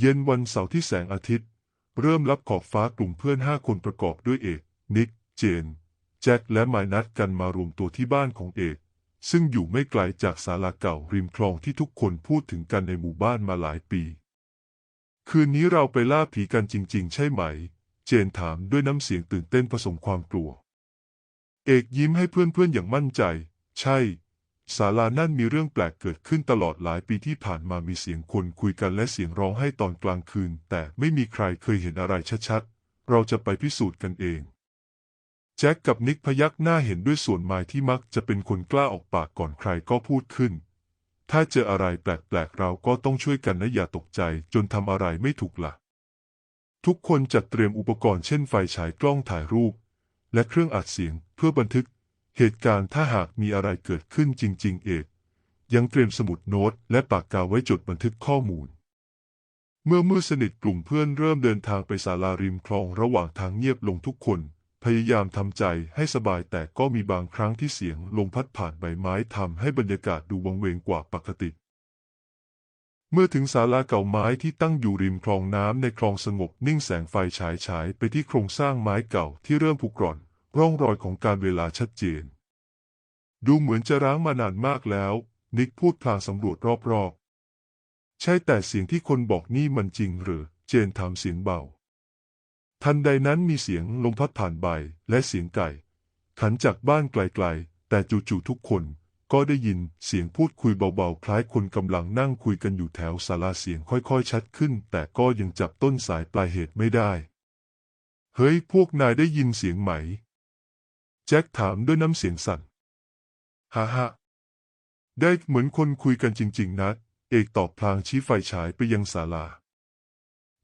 เย็นวันเสาร์ที่แสงอาทิตย์ เริ่มรับขอบฟ้ากลุ่มเพื่อนห้าคนประกอบด้วยเอก นิก เจน แจ็คและไมนัดกันมารวมตัวที่บ้านของเอก ซึ่งอยู่ไม่ไกลจากศาลาเก่าริมคลองที่ทุกคนพูดถึงกันในหมู่บ้านมาหลายปี คืนนี้เราไปล่าผีกันจริง ๆ ใช่ไหม เจนถามด้วยน้ำเสียงตื่นเต้นผสมความกลัว เอกยิ้มให้เพื่อนๆอย่างมั่นใจ ใช่ ศาลานั่นมีเรื่องแปลกเกิดขึ้นตลอดหลายปีที่ผ่านมามีเสียงคนคุยกันและเสียงร้องไห้ตอนกลางคืน แต่ไม่มีใครเคยเห็นอะไรชัดๆ เราจะไปพิสูจน์กันเอง แจ็คกับนิกพยักหน้าเห็นด้วยส่วนไม้ที่มักจะเป็นคนกล้าออกปากก่อนใครก็พูดขึ้น ถ้าเจออะไรแปลกๆเราก็ต้องช่วยกันนะอย่าตกใจจนทำอะไรไม่ถูกละ่ะ ทุกคนจัดเตรียมอุปกรณ์เช่นไฟฉายกล้องถ่ายรูป และเครื่องอัดเสียงเพื่อบันทึก เหตุการณ์ถ้าหากมีอะไรเกิดขึ้นจริง ๆ เอกยังเตรียมสมุดโน้ตและปากกาไว้จดบันทึกข้อมูล เมื่อมืดสนิทกลุ่มเพื่อนเริ่มเดินทางไปศาลาริมคลองระหว่างทางเงียบลงทุกคน พยายามทำใจให้สบายแต่ก็มีบางครั้งที่เสียงลมพัดผ่านใบไม้ทำให้บรรยากาศดูวังเวงกว่าปกติ เมื่อถึงศาลาเก่าไม้ที่ตั้งอยู่ริมคลองน้ำในคลองสงบนิ่งแสงไฟฉายฉายไปที่โครงสร้างไม้เก่าที่เริ่มผุกร่อน ร่องรอยของการเวลาชัดเจน ดูเหมือนจะร้างมานานมากแล้ว นิกพูดพลางสำรวจรอบๆ ใช่แต่เสียงที่คนบอกนี่มันจริงหรือ เจนถามเสียงเบา ทันใดนั้นมีเสียงลมพัดผ่านใบและเสียงไก่ ขันจากบ้านไกลๆ แต่จู่ๆทุกคนก็ได้ยินเสียงพูดคุยเบาๆ คล้ายคนกำลังนั่งคุยกันอยู่แถวศาลาเสียงค่อยๆ ชัดขึ้น แต่ก็ยังจับต้นสายปลายเหตุไม่ได้ เฮ้ยพวกนายได้ยินเสียงไหม แจ็คถามด้วยน้ำเสียงสั่นฮ่าฮ่าได้เหมือนคนคุยกันจริง ๆ นะ เอกตอบพลางชี้ไฟฉายไปยังศาลา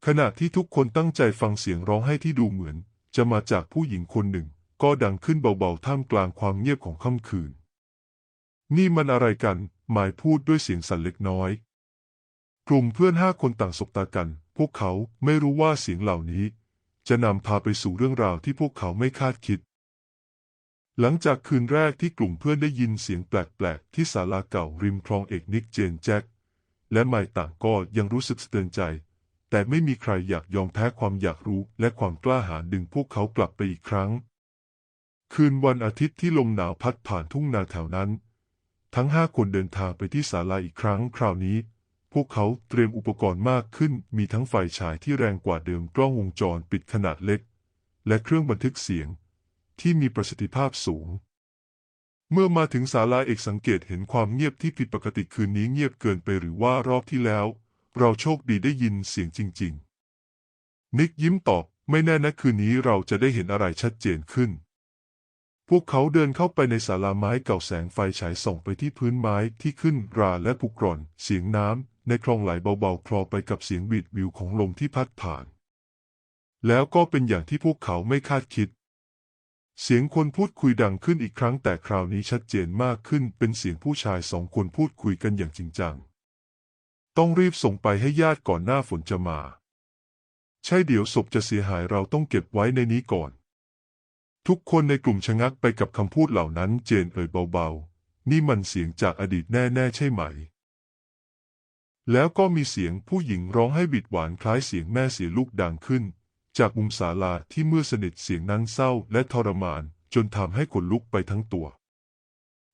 ขณะที่ทุกคนตั้งใจฟังเสียงร้องไห้ที่ดูเหมือน จะมาจากผู้หญิงคนหนึ่ง ก็ดังขึ้นเบาๆท่ามกลางความเงียบของค่ำคืน นี่มันอะไรกัน หมายพูดด้วยเสียงสั่นเล็กน้อย กลุ่มเพื่อนห้าคนต่างสบตากัน พวกเขาไม่รู้ว่าเสียงเหล่านี้ จะนำพาไปสู่เรื่องราวที่พวกเขาไม่คาดคิด หลังจากคืนแรกที่กลุ่มเพื่อนได้ยินเสียงแปลกๆ ที่ศาลาเก่าริมคลองเอกนิกเจนแจ็คและไมค์ต่างก็ยังรู้สึกสะเตือนใจ แต่ไม่มีใครอยากยอมแพ้ความอยากรู้และความกล้าหาญดึงพวกเขากลับไปอีกครั้ง คืนวันอาทิตย์ที่ลมหนาวพัดผ่านทุ่งนาแถวนั้น ทั้งห้าคนเดินทางไปที่ศาลาอีกครั้งคราวนี้ พวกเขาเตรียมอุปกรณ์มากขึ้น มีทั้งไฟฉายที่แรงกว่าเดิมกล้องวงจรปิดขนาดเล็ก และเครื่องบันทึกเสียง ที่มีประสิทธิภาพสูง เมื่อมาถึงศาลาเอกสังเกตเห็นความเงียบที่ผิดปกติคืนนี้เงียบเกินไปหรือว่ารอบที่แล้ว เราโชคดีได้ยินเสียงจริง ๆ นิกยิ้มตอบไม่แน่นะคืนนี้เราจะได้เห็นอะไรชัดเจนขึ้น พวกเขาเดินเข้าไปในศาลาไม้เก่าแสงไฟฉายส่องไปที่พื้นไม้ที่ขึ้นราและผุกร่อน เสียงน้ำในคลองไหลเบาๆ คลอไปกับเสียงบีดวิวของลมที่พัดผ่าน แล้วก็เป็นอย่างที่พวกเขาไม่คาดคิด เสียงคนพูดคุยดังขึ้นอีกครั้งแต่คราวนี้ชัดเจนมากขึ้นเป็นเสียงผู้ชายสองคนพูดคุยกันอย่างจริงจัง ต้องรีบส่งไปให้ญาติก่อนหน้าฝนจะมา ใช่เดี๋ยวศพจะเสียหายเราต้องเก็บไว้ในนี้ก่อน ทุกคนในกลุ่มชะงักไปกับคำพูดเหล่านั้นเจนเอ่ยเบาๆ นี่มันเสียงจากอดีตแน่ๆใช่ไหม แล้วก็มีเสียงผู้หญิงร้องให้บิดหวานคล้ายเสียงแม่เสียลูกดังขึ้น จากมุมศาลาที่เมื่อสนิทเสียงนั้นเศร้าและทรมานจนทำให้ขนลุกไปทั้งตัว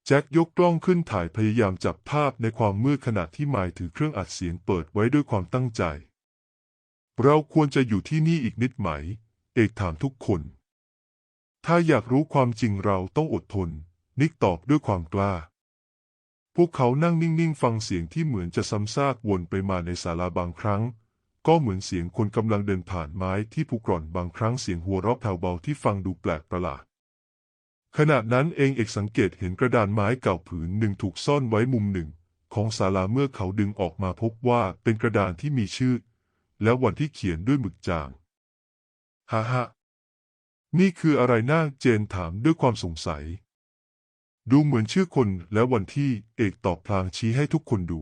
แจ็คยกกล้องขึ้นถ่ายพยายามจับภาพในความมืดขณะที่ไมค์ถือเครื่องอัดเสียงเปิดไว้ด้วยความตั้งใจ เราควรจะอยู่ที่นี่อีกนิดไหม เอกถามทุกคน ถ้าอยากรู้ความจริงเราต้องอดทน นิกตอบด้วยความกล้า พวกเขานั่งนิ่งๆ ฟังเสียงที่เหมือนจะซ้ำซากวนไปมาในศาลาบางครั้ง ก็เหมือนเสียงคนกำลังเดินผ่านไม้ที่ผุกร่อนบางครั้งเสียงหัวเราะแผ่วเบาที่ฟังดูแปลกประหลาด ขณะนั้นเองเอกสังเกตเห็นกระดานไม้เก่าผืนหนึ่งถูกซ่อนไว้มุมหนึ่ง ของศาลาเมื่อเขาดึงออกมาพบว่าเป็นกระดานที่มีชื่อ และวันที่เขียนด้วยหมึกจางฮ่าฮ่านี่คืออะไรน่าเจนถามด้วยความสงสัย ดูเหมือนชื่อคนและวันที่เอกตอบพลางชี้ให้ทุกคนดู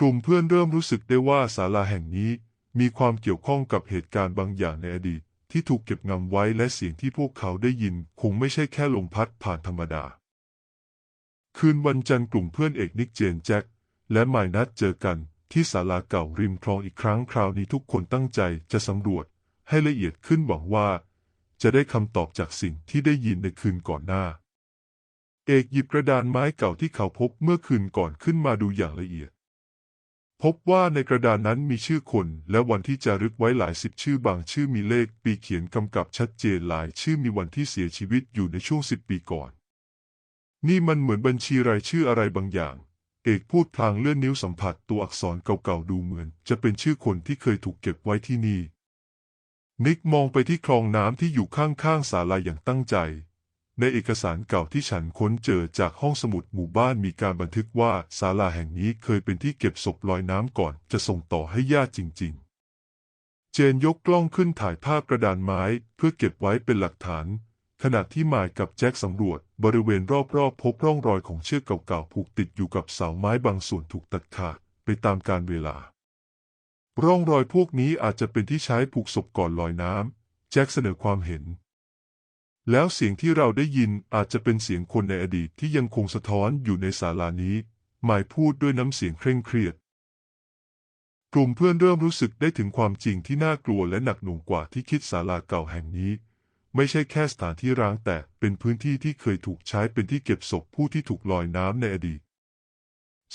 กลุ่มเพื่อนเริ่มรู้สึกได้ว่าศาลาแห่งนี้ มีความเกี่ยวข้องกับเหตุการณ์บางอย่างในอดีต ที่ถูกเก็บงำไว้และเสียงที่พวกเขาได้ยิน คงไม่ใช่แค่ลมพัดผ่านธรรมดา คืนวันจันทร์กลุ่มเพื่อนเอกนิกเจนแจ็คและไมายนัดเจอกันที่ศาลาเก่าริมคลองอีกครั้งคราวนี้ทุกคนตั้งใจจะสำรวจให้ละเอียดขึ้นหวังว่า จะได้คำตอบจากสิ่งที่ได้ยินในคืนก่อนหน้า เอกหยิบกระดานไม้เก่าที่เขาพบเมื่อคืนก่อนขึ้นมาดูอย่างละเอียด พบว่าในกระดานนั้นมีชื่อคนและวันที่จารึกไว้หลายสิบชื่อบางชื่อมีเลขปีเขียนกำกับชัดเจนหลายชื่อมีวันที่เสียชีวิตอยู่ในช่วงสิบปีก่อน นี่มันเหมือนบัญชีรายชื่ออะไรบางอย่าง เอกพูดพลางเลื่อนนิ้วสัมผัสตัวอักษรเก่าๆดูเหมือน จะเป็นชื่อคนที่เคยถูกเก็บไว้ที่นี่ นิกมองไปที่คลองน้ำที่อยู่ข้างๆศาลาอย่างตั้งใจ ในเอกสารเก่าที่ฉันค้นเจอจากห้องสมุดหมู่บ้านมีการบันทึกว่าศาลาแห่งนี้เคยเป็นที่เก็บศพลอยน้ำก่อนจะส่งต่อให้ญาติจริง ๆ เจนยกกล้องขึ้นถ่ายภาพกระดานไม้เพื่อเก็บไว้เป็นหลักฐาน ขณะที่มายกับแจ็คสำรวจบริเวณรอบๆ พบร่องรอยของเชือกเก่าๆผูกติดอยู่กับเสาไม้บางส่วนถูกตัดขาดไปตามกาลเวลา ร่องรอยพวกนี้อาจจะเป็นที่ใช้ผูกศพก่อนลอยน้ำแจ็คเสนอความเห็น แล้วเสียงที่เราได้ยินอาจจะเป็นเสียงคนในอดีตที่ยังคงสะท้อนอยู่ในศาลานี้ หมายพูดด้วยน้ำเสียงเคร่งเครียด กลุ่มเพื่อนเริ่มรู้สึกได้ถึงความจริงที่น่ากลัวและหนักหน่วงกว่าที่คิดศาลาเก่าแห่งนี้ ไม่ใช่แค่สถานที่ร้างแต่เป็นพื้นที่ที่เคยถูกใช้เป็นที่เก็บศพผู้ที่ถูกลอยน้ำในอดีต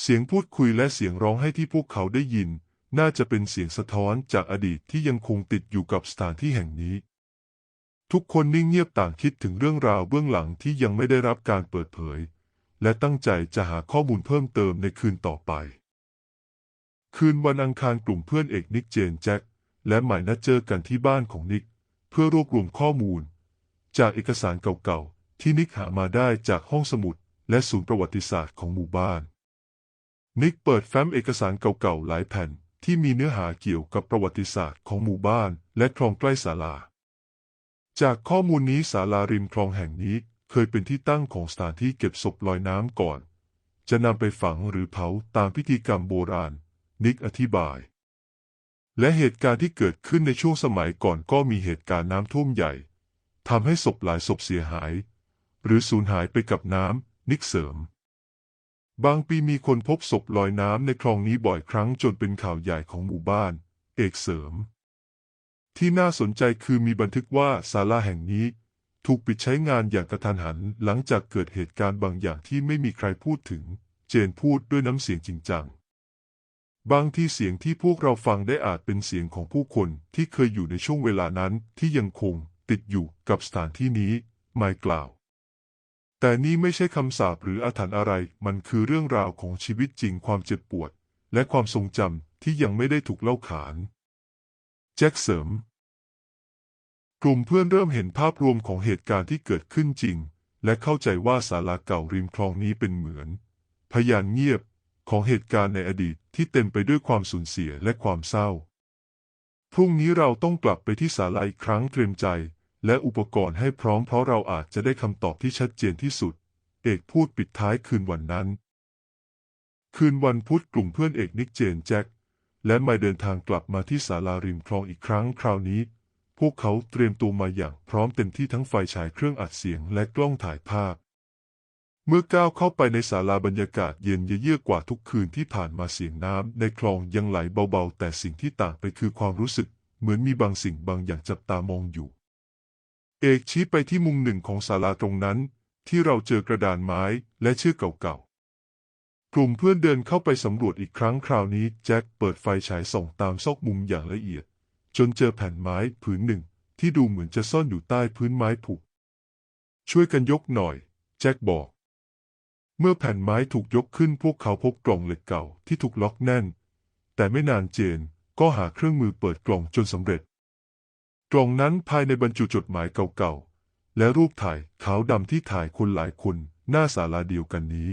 เสียงพูดคุยและเสียงร้องไห้ที่พวกเขาได้ยิน น่าจะเป็นเสียงสะท้อนจากอดีตที่ยังคงติดอยู่กับสถานที่แห่งนี้ ทุกคนนิ่งเงียบต่างคิดถึงเรื่องราวเบื้องหลังที่ยังไม่ได้รับการเปิดเผย และตั้งใจจะหาข้อมูลเพิ่มเติมในคืนต่อไป คืนวันอังคารกลุ่มเพื่อนเอกนิกเจนแจ็คและหมายนัดเจอกันที่บ้านของนิก เพื่อรวบรวมข้อมูล จากเอกสารเก่าๆ ที่นิกหามาได้จากห้องสมุด และศูนย์ประวัติศาสตร์ของหมู่บ้าน นิกเปิดแฟ้มเอกสารเก่าๆหลายแผ่นที่มีเนื้อหาเกี่ยวกับประวัติศาสตร์ของหมู่บ้าน และคลองใกล้ศาลา จากข้อมูลนี้ศาลาริมคลองแห่งนี้เคยเป็นที่ตั้งของสถานที่เก็บศพลอยน้ำก่อน จะนำไปฝังหรือเผาตามพิธีกรรมโบราณ นิกอธิบาย และเหตุการณ์ที่เกิดขึ้นในช่วงสมัยก่อนก็มีเหตุการณ์น้ำท่วมใหญ่ทำให้ศพหลายศพเสียหาย หรือสูญหายไปกับน้ำนิกเสริม บางปีมีคนพบศพลอยน้ำในคลองนี้บ่อยครั้งจนเป็นข่าวใหญ่ของหมู่บ้าน เอกเสริม ที่น่าสนใจคือมีบันทึกว่าศาลาแห่งนี้ ถูกปิดใช้งานอย่างกระทันหัน หลังจากเกิดเหตุการณ์บางอย่างที่ไม่มีใครพูดถึง เจนพูดด้วยน้ำเสียงจริงจัง บางที่เสียงที่พวกเราฟังได้อาจเป็นเสียงของผู้คนที่เคยอยู่ในช่วงเวลานั้นที่ยังคงติดอยู่กับสถานที่นี้หมายกล่าว แต่นี่ไม่ใช่คำสาปหรืออาถรรพ์อะไร มันคือเรื่องราวของชีวิตจริงความเจ็บปวด และความทรงจำที่ยังไม่ได้ถูกเล่าขาน แจ็คเสริม กลุ่มเพื่อนเริ่มเห็นภาพรวมของเหตุการณ์ที่เกิดขึ้นจริง และเข้าใจว่าศาลาเก่าริมคลองนี้เป็นเหมือน พยานเงียบของเหตุการณ์ในอดีตที่เต็มไปด้วยความสูญเสียและความเศร้า พรุ่งนี้เราต้องกลับไปที่ศาลาอีกครั้งเตรียมใจ และอุปกรณ์ให้พร้อมเพราะเราอาจจะได้คำตอบที่ชัดเจนที่สุด เอกพูดปิดท้ายคืนวันนั้น คืนวันพุธกลุ่มเพื่อนเอกนิกเจนแจ็คและไม่เดินทางกลับมาที่ศาลาริมคลองอีกครั้งคราวนี้ พวกเขาเตรียมตัวมาอย่างพร้อมเต็มที่ทั้งไฟฉายเครื่องอัดเสียงและกล้องถ่ายภาพ เมื่อก้าวเข้าไปในศาลาบรรยากาศเย็นเยือกกว่าทุกคืนที่ผ่านมาเสียงน้ำในคลองยังไหลเบาๆ แต่สิ่งที่ต่างไปคือความรู้สึก เหมือนมีบางสิ่งบางอย่างจับตามองอยู่ เอกชี้ไปที่มุมหนึ่งของศาลาตรงนั้น ที่เราเจอกระดานไม้และเชื่อเก่าๆ กลุ่มเพื่อนเดินเข้าไปสำรวจอีกครั้งคราวนี้แจ็คเปิดไฟฉายส่องตามซอกมุมอย่างละเอียด จนเจอแผ่นไม้ผืนหนึ่งที่ดูเหมือนจะซ่อนอยู่ใต้พื้นไม้ผุช่วยกันยกหน่อย แจ็คบอก เมื่อแผ่นไม้ถูกยกขึ้นพวกเขาพบกล่องเหล็กเก่าที่ถูกล็อกแน่น แต่ไม่นานเจนก็หาเครื่องมือเปิดกล่องจนสำเร็จ กล่องนั้นภายในบรรจุจดหมายเก่าๆ และรูปถ่ายขาวดำที่ถ่ายคนหลายคนหน้าศาลาเดียวกันนี้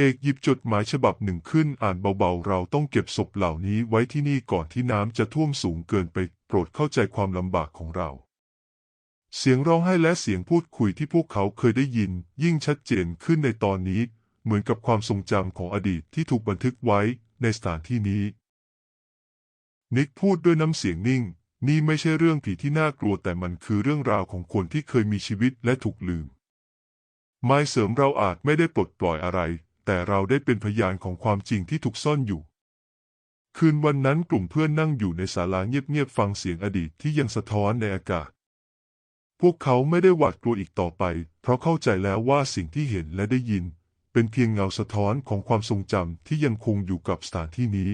เอกหยิบจดหมายฉบับหนึ่งขึ้นอ่านเบาๆ เราต้องเก็บศพเหล่านี้ไว้ที่นี่ก่อนที่น้ำจะท่วมสูงเกินไป โปรดเข้าใจความลำบากของเรา เสียงร้องไห้และเสียงพูดคุยที่พวกเขาเคยได้ยิน ยิ่งชัดเจนขึ้นในตอนนี้ เหมือนกับความทรงจำของอดีตที่ถูกบันทึกไว้ในสถานที่นี้ นิกพูดด้วยน้ำเสียงนิ่ง นี่ไม่ใช่เรื่องผีที่น่ากลัวแต่มันคือเรื่องราวของคนที่เคยมีชีวิตและถูกลืม ไม้เสริมเราอาจไม่ได้ปลดปล่อยอะไร แต่เราได้เป็นพยานของความจริงที่ถูกซ่อนอยู่ คืนวันนั้นกลุ่มเพื่อนนั่งอยู่ในศาลาเงียบๆฟังเสียงอดีตที่ยังสะท้อนในอากาศ พวกเขาไม่ได้หวาดกลัวอีกต่อไป เพราะเข้าใจแล้วว่าสิ่งที่เห็นและได้ยิน เป็นเพียงเงาสะท้อนของความทรงจำที่ยังคงอยู่กับสถานที่นี้